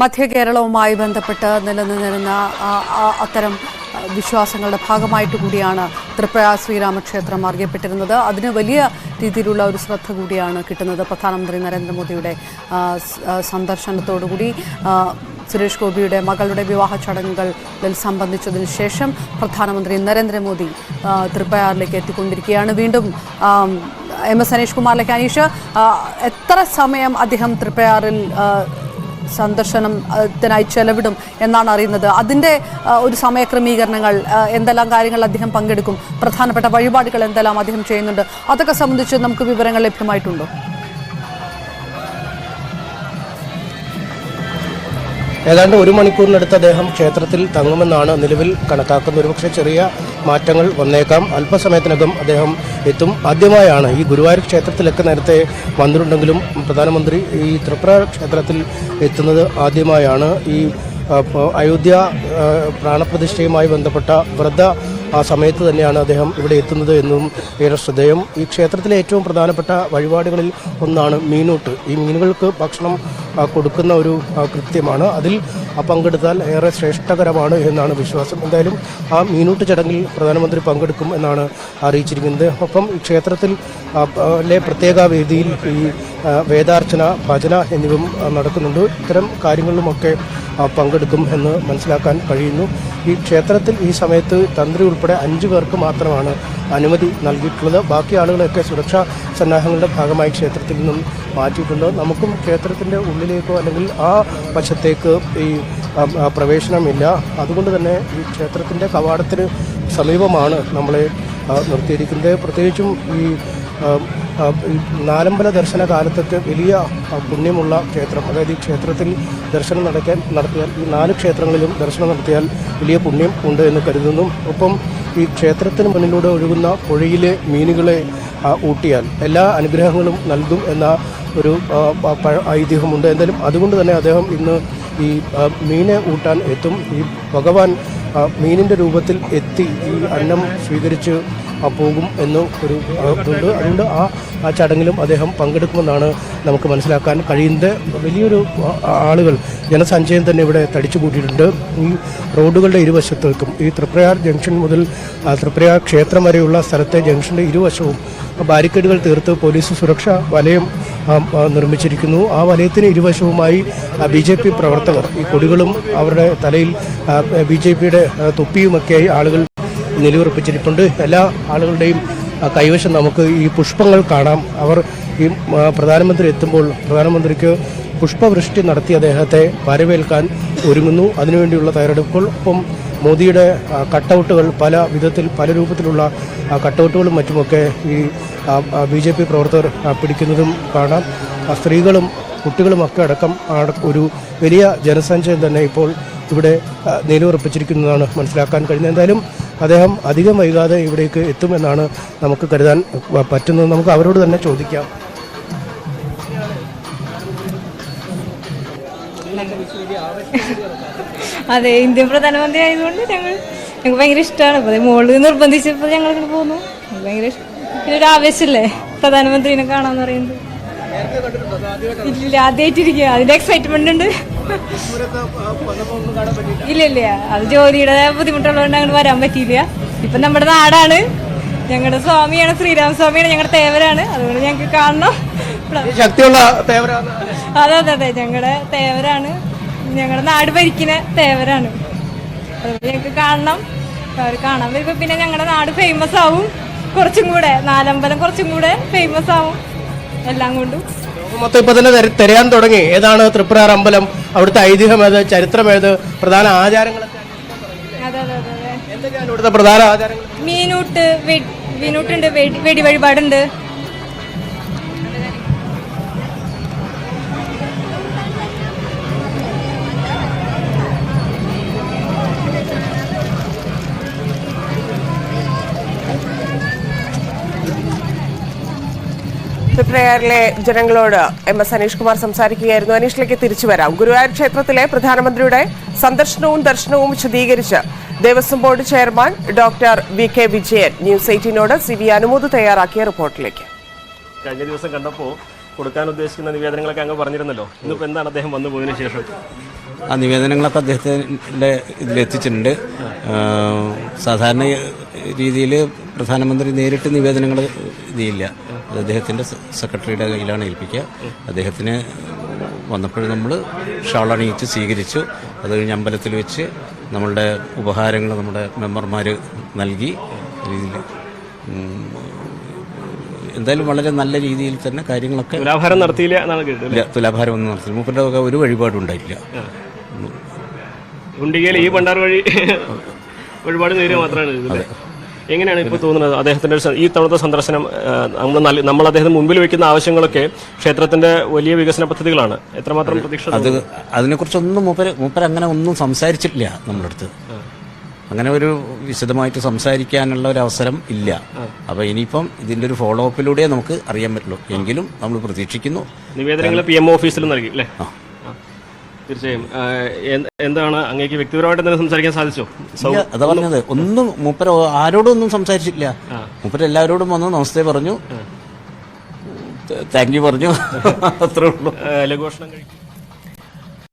മധ്യ കേരളവുമായി ബന്ധപ്പെട്ട് നിലനിന്നിരുന്ന അത്തരം വിശ്വാസങ്ങളുടെ ഭാഗമായിട്ട് കൂടിയാണ് തൃപ്രയാ ശ്രീരാമക്ഷേത്രം അറിയപ്പെട്ടിരുന്നത്. അതിന് വലിയ രീതിയിലുള്ള ഒരു ശ്രദ്ധ കൂടിയാണ് കിട്ടുന്നത് പ്രധാനമന്ത്രി നരേന്ദ്രമോദിയുടെ സന്ദർശനത്തോടുകൂടി. സുരേഷ് ഗോപിയുടെ മകളുടെ വിവാഹ ചടങ്ങുകളിൽ സംബന്ധിച്ചതിന് ശേഷം പ്രധാനമന്ത്രി നരേന്ദ്രമോദി തൃപ്പയാറിലേക്ക് എത്തിക്കൊണ്ടിരിക്കുകയാണ്. വീണ്ടും എം എസ് അനീഷ് കുമാറിലേക്ക്. അനീഷ് എത്ര സമയം അദ്ദേഹം തൃപ്പയാറിൽ സന്ദർശനത്തിനായി ചെലവിടും എന്നാണ് അറിയുന്നത്. അതിന്റെ ഒരു സമയക്രമീകരണങ്ങൾ എന്തെല്ലാം കാര്യങ്ങൾ അദ്ദേഹം പങ്കെടുക്കും പ്രധാനപ്പെട്ട വഴിപാടുകൾ എന്തെല്ലാം അദ്ദേഹം ചെയ്യുന്നുണ്ട് അതൊക്കെ സംബന്ധിച്ച് നമുക്ക് വിവരങ്ങൾ ലഭ്യമായിട്ടുണ്ടോ? ഏതാണ്ട് ഒരു മണിക്കൂറിനടുത്ത് അദ്ദേഹം ക്ഷേത്രത്തിൽ തങ്ങുമെന്നാണ് നിലവിൽ കണക്കാക്കുന്നത് ഒരുപക്ഷെ ചെറിയ മാറ്റങ്ങൾ വന്നേക്കാം. അല്പസമയത്തിനകം അദ്ദേഹം എത്തും. ആദ്യമായാണ് ഈ ഗുരുവായൂർ ക്ഷേത്രത്തിലൊക്കെ നേരത്തെ വന്നിട്ടുണ്ടെങ്കിലും പ്രധാനമന്ത്രി ഈ ത്രിപുര ക്ഷേത്രത്തിൽ എത്തുന്നത് ആദ്യമായാണ് ഈ അയോധ്യ പ്രാണപ്രതിഷ്ഠയുമായി ബന്ധപ്പെട്ട വ്രത ആ സമയത്ത് തന്നെയാണ് അദ്ദേഹം ഇവിടെ എത്തുന്നത് എന്നും ഏറെ ശ്രദ്ധേയം. ഈ ക്ഷേത്രത്തിലെ ഏറ്റവും പ്രധാനപ്പെട്ട വഴിപാടുകളിൽ ഒന്നാണ് മീനൂട്ട്. ഈ മീനുകൾക്ക് ഭക്ഷണം കൊടുക്കുന്ന ഒരു കൃത്യമാണ്. അതിൽ പങ്കെടുത്താൽ ഏറെ ശ്രേഷ്ഠകരമാണ് എന്നാണ് വിശ്വാസം. എന്തായാലും ആ മീനൂട്ട് ചടങ്ങിൽ പ്രധാനമന്ത്രി പങ്കെടുക്കും എന്നാണ് അറിയിച്ചിരിക്കുന്നത്. ഒപ്പം ഈ ക്ഷേത്രത്തിൽ പ്രത്യേക വേദിയിൽ ഈ വേദാർച്ചന ഭജന എന്നിവയും നടക്കുന്നുണ്ട്. ഇത്തരം കാര്യങ്ങളിലുമൊക്കെ പങ്കെടുക്കും എന്ന് മനസ്സിലാക്കാൻ കഴിയുന്നു. ഈ ക്ഷേത്രത്തിൽ ഈ സമയത്ത് തന്ത്രി ഉൾപ്പെടെ അഞ്ചു പേർക്ക് മാത്രമാണ് അനുമതി നൽകിയിട്ടുള്ളത്. ബാക്കി ആളുകളെയൊക്കെ സുരക്ഷാ സന്നാഹങ്ങളുടെ ഭാഗമായി ക്ഷേത്രത്തിൽ നിന്നും മാറ്റിയിട്ടുണ്ട്. നമുക്കും ക്ഷേത്രത്തിന്റെ ഉള്ളിലേക്കോ അല്ലെങ്കിൽ ആ വശത്തേക്ക് ഈ പ്രവേശനമില്ല. അതുകൊണ്ട് തന്നെ ഈ ക്ഷേത്രത്തിന്റെ കവാടത്തിന് സമീപമാണ് നമ്മളെ നിർത്തിയിരിക്കുന്നത്. പ്രത്യേകിച്ചും ഈ നാലമ്പല ദർശന കാലത്തൊക്കെ വലിയ പുണ്യമുള്ള ക്ഷേത്രം അതായത് ഈ ക്ഷേത്രത്തിൽ ദർശനം നടക്കാൻ നടത്തിയാൽ ഈ നാല് ക്ഷേത്രങ്ങളിലും ദർശനം നടത്തിയാൽ വലിയ പുണ്യം ഉണ്ട് എന്ന് കരുതുന്നു. ഒപ്പം ഈ ക്ഷേത്രത്തിന് മുന്നിലൂടെ ഒഴുകുന്ന പുഴയിലെ മീനുകളെ ഊട്ടിയാൽ എല്ലാ അനുഗ്രഹങ്ങളും നൽകും എന്ന ഒരു ഐതിഹ്യമുണ്ട്. എന്തായാലും അതുകൊണ്ട് തന്നെ അദ്ദേഹം ഇന്ന് ഈ മീനെ ഊട്ടാൻ എത്തും. ഈ ഭഗവാൻ മീനിന്റെ രൂപത്തിൽ എത്തി ഈ അന്നം സ്വീകരിച്ച് പോകും എന്ന് ഒരു ഇതുണ്ട്. അതുകൊണ്ട് ആ ആ ചടങ്ങിലും അദ്ദേഹം പങ്കെടുക്കുമെന്നാണ് നമുക്ക് മനസ്സിലാക്കാൻ കഴിയുന്നത്. വലിയൊരു ആളുകൾ ജനസഞ്ചയം തന്നെ ഇവിടെ തടിച്ചു കൂട്ടിയിട്ടുണ്ട് ഈ റോഡുകളുടെ ഇരുവശത്തേക്കും ഈ തൃപ്രയാർ ജംഗ്ഷൻ മുതൽ തൃപ്രയാർ ക്ഷേത്രം വരെയുള്ള സ്ഥലത്തെ ജംഗ്ഷന്റെ ഇരുവശവും ബാരിക്കേഡുകൾ തീർത്ത് പോലീസ് സുരക്ഷ വലയം നിർമ്മിച്ചിരിക്കുന്നു. ആ വലയത്തിന് ഇരുവശവുമായി ബി ജെ പി പ്രവർത്തകർ ഈ കൊടികളും അവരുടെ തലയിൽ ബി ജെ പിയുടെ തൊപ്പിയുമൊക്കെയായി ആളുകൾ നിലയുറപ്പിച്ചിരിപ്പുണ്ട്. എല്ലാ ആളുകളുടെയും കൈവശം നമുക്ക് ഈ പുഷ്പങ്ങൾ കാണാം. അവർ ഈ പ്രധാനമന്ത്രി എത്തുമ്പോൾ പ്രധാനമന്ത്രിക്ക് പുഷ്പവൃഷ്ടി നടത്തി അദ്ദേഹത്തെ വരവേൽക്കാൻ ഒരുങ്ങുന്നു. അതിനുവേണ്ടിയുള്ള തയ്യാറെടുപ്പുകൾ. ഒപ്പം മോദിയുടെ കട്ടൗട്ടുകൾ പല വിധത്തിൽ പല രൂപത്തിലുള്ള കട്ടൗട്ടുകളും മറ്റുമൊക്കെ ഈ ബി ജെ പി പ്രവർത്തകർ പിടിക്കുന്നതും കാണാം. സ്ത്രീകളും കുട്ടികളുമൊക്കെ അടക്കം ഒരു വലിയ ജനസഞ്ചയം തന്നെ ഇപ്പോൾ ഇവിടെ നിലയുറപ്പിച്ചിരിക്കുന്നതാണ് മനസ്സിലാക്കാൻ കഴിയുന്നത്. എന്തായാലും അദ്ദേഹം അധികം വൈകാതെ ഇവിടേക്ക് എത്തുമെന്നാണ് നമുക്ക് കരുതാൻ പറ്റുന്നത്. നമുക്ക് അവരോട് തന്നെ ചോദിക്കാം. അതെ ഇന്ത്യൻ പ്രധാനമന്ത്രി ആയതുകൊണ്ട് ഞങ്ങൾ ഞങ്ങൾക്ക് ഭയങ്കര ഇഷ്ടമാണ്. അപ്പോൾ മോൾ നിർബന്ധിച്ചപ്പോൾ ഞങ്ങൾ ഇങ്ങനെ പോകുന്നു ഭയങ്കര ഒരു ആവേശമല്ലേ പ്രധാനമന്ത്രിനെ കാണാന്ന് പറയുന്നത്? ഇല്ല ആദ്യമായിട്ടിരിക്കുക അതിന്റെ എക്സൈറ്റ്മെന്റ് ഉണ്ട്. ഇല്ല ഇല്ല. അത് ജോലിയുടെ ബുദ്ധിമുട്ടുള്ളതുകൊണ്ട് അങ്ങോട്ട് വരാൻ പറ്റിയില്ല. ഇപ്പൊ നമ്മുടെ നാടാണ്. ഞങ്ങളുടെ സ്വാമിയാണ് ശ്രീരാമസ്വാമിയാണ് ഞങ്ങളുടെ തേവരാണ്. അതുകൊണ്ട് ഞങ്ങൾക്ക് കാണണം. ശക്തിയുള്ള അതെ അതെ അതെ. ഞങ്ങളുടെ തേവരാണ്. ഞങ്ങളുടെ നാട് ഭരിക്കുന്ന തേവരാണ്. അതുകൊണ്ട് ഞങ്ങൾക്ക് കാണണം. അവർ കാണാൻ വരുമ്പോ പിന്നെ ഞങ്ങളുടെ നാട് ഫേമസ് ആവും. കുറച്ചും കൂടെ. നാലമ്പലം കുറച്ചും കൂടെ ഫേമസ് ആവും. എല്ലാം കൊണ്ടും. മൊത്തം ഇപ്പൊ തന്നെ തെര- തിരയാൻ തുടങ്ങി. ഏതാണ് തൃപ്രാർ അമ്പലം അവിടുത്തെ ഐതിഹ്യം ഏത് ചരിത്രം ഏത് പ്രധാന ആചാരങ്ങളൊക്കെ എന്തൊക്കെയാണ് ഇവിടുത്തെ പ്രധാന ആചാരങ്ങൾ? മീനൂട്ട് വെ- തൃപ്രയാറിലെ ജനങ്ങളോട് എം എസ് അനീഷ് കുമാർ സംസാരിക്കുകയായിരുന്നു. അനീഷിലേക്ക് തിരിച്ചു വരാം. ഗുരുവായൂർ ക്ഷേത്രത്തിലെ പ്രധാനമന്ത്രിയുടെ സന്ദർശനവും ദർശനവും വിശദീകരിച്ച് Devaswom board chairman doctor V K Vijayan news എയ്റ്റീനോട് C V Anumod തയ്യാറാക്കിയ റിപ്പോർട്ടിലേക്ക്. കഴിഞ്ഞ ദിവസം കണ്ടപ്പോൾ കൊടുക്കാൻ ഉദ്ദേശിക്കുന്ന നിവേദനങ്ങളൊക്കെ അങ്ങ് പറഞ്ഞിരുന്നല്ലോ. ഇന്നിപ്പോൾ എന്താണ് അദ്ദേഹം വന്നു പോയതിനു ശേഷം? ആ നിവേദനങ്ങളൊക്കെ അദ്ദേഹത്തിന്റെ ഇതിലെത്തിച്ചിട്ടുണ്ട് എത്തിച്ചിട്ടുണ്ട്. സാധാരണ രീതിയിൽ പ്രധാനമന്ത്രി നേരിട്ട് നിവേദനങ്ങൾ ഇതില്ല അത് അദ്ദേഹത്തിന്റെ സെക്രട്ടറിയുടെ കയ്യിലാണ് ഏൽപ്പിക്കുക. അദ്ദേഹത്തിന് വന്നപ്പോൾ നമ്മൾ ഷാളണിയിച്ച് സ്വീകരിച്ചു. അത് കഴിഞ്ഞ് അമ്പലത്തിൽ വെച്ച് നമ്മളുടെ ഉപഹാരങ്ങൾ നമ്മുടെ മെമ്പർമാർ നൽകി. രീതിയിൽ എന്തായാലും വളരെ നല്ല രീതിയിൽ തന്നെ കാര്യങ്ങളൊക്കെ തുലാഭാരം നടത്തിയില്ല ഇല്ല തുലാഭാരം ഒന്നും നടത്തില്ല മൂപ്പരുടെ ഒക്കെ ഒരു വഴിപാടും ഉണ്ടായില്ല ഗുണ്ടികയിൽ ഈ പണ്ടാർ വഴി ഒരുപാട് നേര് മാത്രമാണ് എങ്ങനെയാണ് ഇപ്പോൾ തോന്നുന്നത്? അദ്ദേഹത്തിന്റെ ഈ തവണത്തെ സന്ദർശനം നമ്മൾ നല്ല- നമ്മൾ അദ്ദേഹത്തിന് മുമ്പിൽ വെക്കുന്ന ആവശ്യങ്ങളൊക്കെ ക്ഷേത്രത്തിന്റെ വലിയ വികസന പദ്ധതികളാണ്. എത്രമാത്രം പ്രതീക്ഷ അത് അതിനെക്കുറിച്ചൊന്നും മൂപ്പര് മൂപ്പര് അങ്ങനെ ഒന്നും സംസാരിച്ചിട്ടില്ല നമ്മുടെ അടുത്ത് അങ്ങനെ ഒരു വിശദമായിട്ട് സംസാരിക്കാനുള്ള ഒരു അവസരം ഇല്ല. അപ്പൊ ഇനിയിപ്പം ഇതിന്റെ ഒരു ഫോളോ അപ്പിലൂടെ നമുക്ക് അറിയാൻ പറ്റുള്ളൂ. എങ്കിലും നമ്മൾ പ്രതീക്ഷിക്കുന്നു. നിവേദനങ്ങൾ പി എം ഓഫീസിൽ നൽകി അല്ലേ? ആ. തീർച്ചയായും. എന്താണ് അങ്ങേക്ക് വ്യക്തിപരമായിട്ട് എന്തെങ്കിലും സംസാരിക്കാൻ സാധിച്ചോ? അതാ പറഞ്ഞത്. ഒന്നും മൂപ്പര ആരോടും ഒന്നും സംസാരിച്ചിട്ടില്ല മൂപ്പര എല്ലാവരോടും വന്ന് നമസ്തേ പറഞ്ഞു. താങ്ക് യു പറഞ്ഞു. അത്രേ ഉള്ളൂ. ലഘുഭക്ഷണം കഴിക്കും.